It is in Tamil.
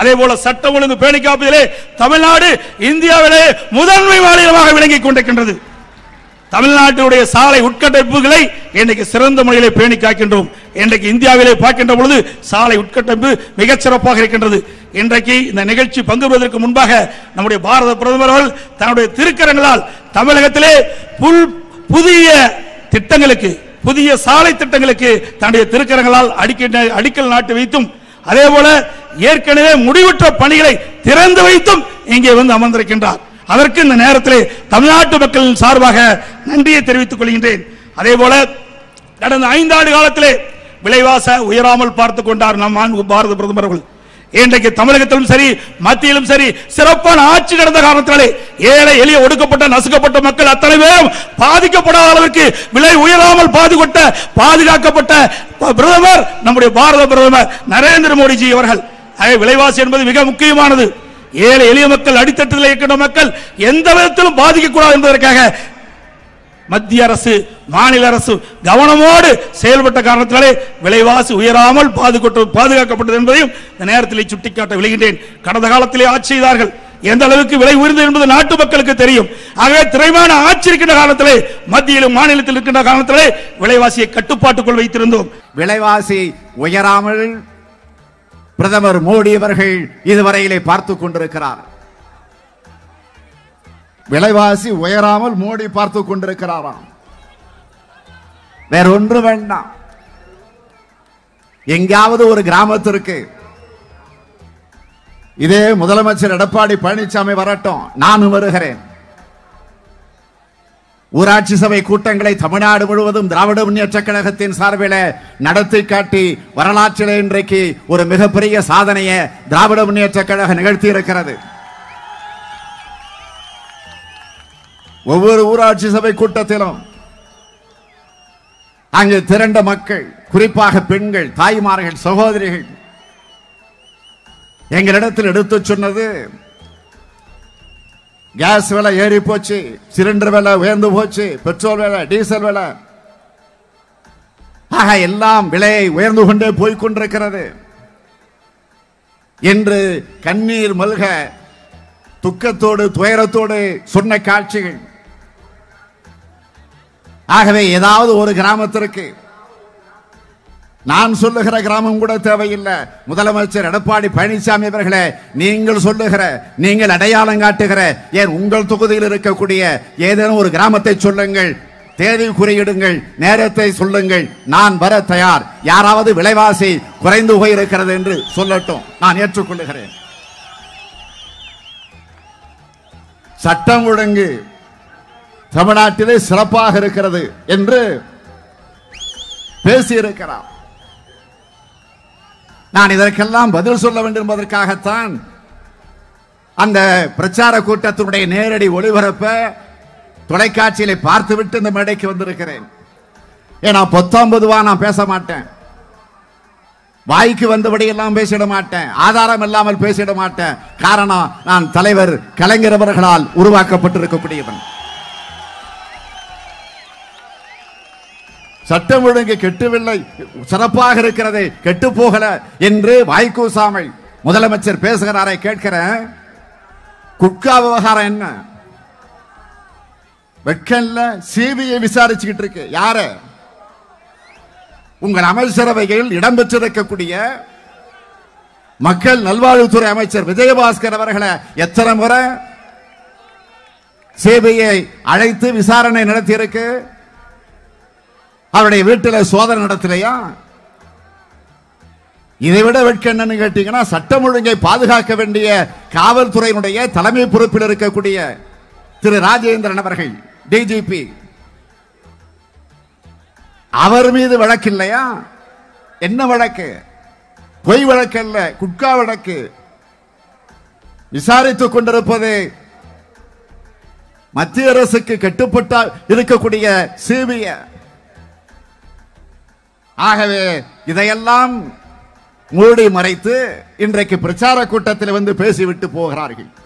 அதே போல சட்டம் ஒழுங்கு பேணி காப்பதிலே தமிழ்நாடு இந்தியாவிலே முதன்மை மாநிலமாக விளங்கிக் கொண்டிருக்கின்றது. தமிழ்நாட்டினுடைய சாலை உட்கட்டமைப்புகளை இன்றைக்கு சிறந்த முறையிலே பேணி காக்கின்றோம். இன்றைக்கு இந்தியாவிலே பார்க்கின்ற பொழுது சாலை உட்கட்டமைப்பு மிகச் சிறப்பாக இருக்கின்றது. இன்றைக்கு இந்த நிகழ்ச்சி பங்கு பெறுவதற்கு முன்பாக நம்முடைய பாரத பிரதமர் அவர்கள் தன்னுடைய திருக்கரங்களால் தமிழகத்திலே புல் புதிய திட்டங்களுக்கு புதிய சாலை திட்டங்களுக்கு தன்னுடைய திருக்கரங்களால் அடிக்க அடிக்கல் நாட்டு வைத்தும் அதே போல ஏற்கனவே முடிவுற்ற பணிகளை திறந்து வைத்தும் இங்கே வந்து அமர்ந்திருக்கின்றார். அதற்கு இந்த நேரத்திலே தமிழ்நாட்டு மக்களின் சார்பாக நன்றியை தெரிவித்துக் கொள்கின்றேன். அதே போல கடந்த ஐந்தாண்டு காலத்திலே விலைவாச உயராமல் பார்த்துக் கொண்டார் நம் பாரத பிரதமர் அவர்கள். இன்றைக்கு தமிழகத்திலும் சரி மத்தியிலும் சரி சிறப்பான ஆட்சி நடந்த காரணத்தினாலே ஏழை எளிய ஒடுக்கப்பட்ட நசுக்கப்பட்ட மக்கள் அத்தனை பேரும் பாதிக்கப்படாத அளவிற்கு விலை உயராமல் பாதுகொட்ட பாதுகாக்கப்பட்ட ப- பிரதமர் நம்முடைய பாரத பிரதமர் நரேந்திர மோடிஜி அவர்கள். விலைவாசி என்பது மிக முக்கியமானது. ஏழை எளிய மக்கள் அடித்தட்டில் இருக்கின்ற மக்கள் எந்த விதத்திலும் பாதிக்கக்கூடாது என்பதற்காக மத்திய அரசு மாநில அரசு கவனமோடு செயல்பட்ட காரணத்தினாலே விலைவாசி உயராமல் பாதுகாக்கப்பட்டது என்பதையும் இந்த நேரத்தில் சுட்டிக்காட்ட விழுகின்றேன். கடந்த காலத்திலே ஆட்சி செய்தார்கள். எந்த அளவுக்கு விலை உயர்ந்தது என்பது நாட்டு மக்களுக்கு தெரியும். ஆகவே திரைமான ஆட்சி இருக்கின்ற காலத்திலே மத்தியிலும் மாநிலத்தில் இருக்கின்ற காலத்திலே விலைவாசியை கட்டுப்பாட்டுக்குள் வைத்திருந்தோம். விலைவாசி உயராமல் பிரதமர் மோடி அவர்கள் இதுவரையிலே பார்த்துக் கொண்டிருக்கிறார். விலைவாசி உயராமல் மோடி பார்த்து கொண்டிருக்கிறாராம். வேற ஒன்று வேண்டாம். எங்கேயாவது ஒரு கிராமத்திற்கு. இதே முதலமைச்சர் எடப்பாடி பழனிசாமி வரட்டும் நானும் வருகிறேன். ஊராட்சி சபை கூட்டங்களை தமிழ்நாடு முழுவதும் திராவிட முன்னேற்ற கழகத்தின் சார்பில் நடத்தி காட்டி வரலாற்றில் இன்றைக்கு ஒரு மிகப்பெரிய சாதனையை திராவிட முன்னேற்ற கழகம் நிகழ்த்தி இருக்கிறது ஒவ்வொரு ஊராட்சி சபை கூட்டத்திலும் அங்கு திரண்ட மக்கள் குறிப்பாக பெண்கள் தாய்மார்கள் சகோதரிகள் எங்களிடத்தில் எடுத்து சொன்னது கேஸ் விலை ஏறி போச்சு சிலிண்டர் விலை உயர்ந்து போச்சு பெட்ரோல் விலை டீசல் விலை. ஆக எல்லாம் விலையை உயர்ந்து கொண்டே போய்க் கொண்டிருக்கிறது. என்று கண்ணீர் மல்க துக்கத்தோடு துயரத்தோடு சொன்ன காட்சிகள் ஆகவே ஏதாவது ஒரு கிராமத்திற்கு நான் சொல்லுகிற கிராமம் கூட தேவையில்லை. முதலமைச்சர் எடப்பாடி பழனிசாமி அவர்களே நீங்கள் சொல்லுகிற நீங்கள் அடையாளம் காட்டுகிற ஏன் உங்கள் தொகுதியில் இருக்கக்கூடிய ஏதேனும் ஒரு கிராமத்தை சொல்லுங்கள் தேதி குறியிடுங்கள் நேரத்தை சொல்லுங்கள் நான் வர தயார். யாராவது விலைவாசி குறைந்து போயிருக்கிறது என்று சொல்லட்டும் நான் ஏற்றுக்கொள்ளுகிறேன். சட்டம் ஒழுங்கு தமிழ்நாட்டிலே சிறப்பாக இருக்கிறது என்று பேசியிருக்கிறார். நான் இதற்கெல்லாம் பதில் சொல்ல வேண்டும் என்பதற்காகத்தான் அந்த பிரச்சார கூட்டத்தினுடைய நேரடி ஒளிபரப்ப தொலைக்காட்சியில பார்த்துவிட்டு இந்த மேடைக்கு வந்திருக்கிறேன். ஏன்னா பொத்தாம்பதுவா நான் பேச மாட்டேன். வாய்க்கு வந்தபடி எல்லாம் பேசிட மாட்டேன். ஆதாரம் இல்லாமல் பேசிட மாட்டேன். காரணம் நான் தலைவர் கலைஞர் அவர்களால் உருவாக்கப்பட்டிருக்கக்கூடியவன். சட்டம் ஒழுங்கு கெட்டுவில்லை சிறப்பாக இருக்கிறது கெட்டு போகல என்று வாய்க்கூசாமை முதலமைச்சர் பேசுகிறாரை கேட்கிறேன். குட்கா விவகாரம் என்ன? வெட்கம்ல சிபிஐ விசாரிச்சுக்கிட்டு இருக்கு. யார? உங்கள் அமைச்சரவையில் இடம்பெற்றிருக்கக்கூடிய மக்கள் நல்வாழ்வுத்துறை அமைச்சர் விஜயபாஸ்கர் அவர்களை எத்தனை முறை சிபிஐ அழைத்து விசாரணை நடத்தி இருக்கு அவருடைய வீட்டில் சோதனை நடத்தலையா? இதை விட வெட்க என்னன்னு கேட்டீங்கன்னா சட்டம் ஒழுங்கை பாதுகாக்க வேண்டிய காவல்துறையினுடைய தலைமை பொறுப்பில் இருக்கக்கூடிய திரு ராஜேந்திரன் அவர்கள் டிஜிபி அவர் மீது வழக்கு இல்லையா? என்ன வழக்கு? பொய் வழக்கு அல்ல குட்கா வழக்கு. விசாரித்துக் கொண்டிருப்பது மத்திய அரசுக்கு கட்டுப்பட்ட இருக்கக்கூடிய சிபிஐ ஆகவே இதையெல்லாம் மூடி மறைத்து இன்றைக்கு பிரச்சார கூட்டத்தில் வந்து பேசிவிட்டு போகிறார்கள்.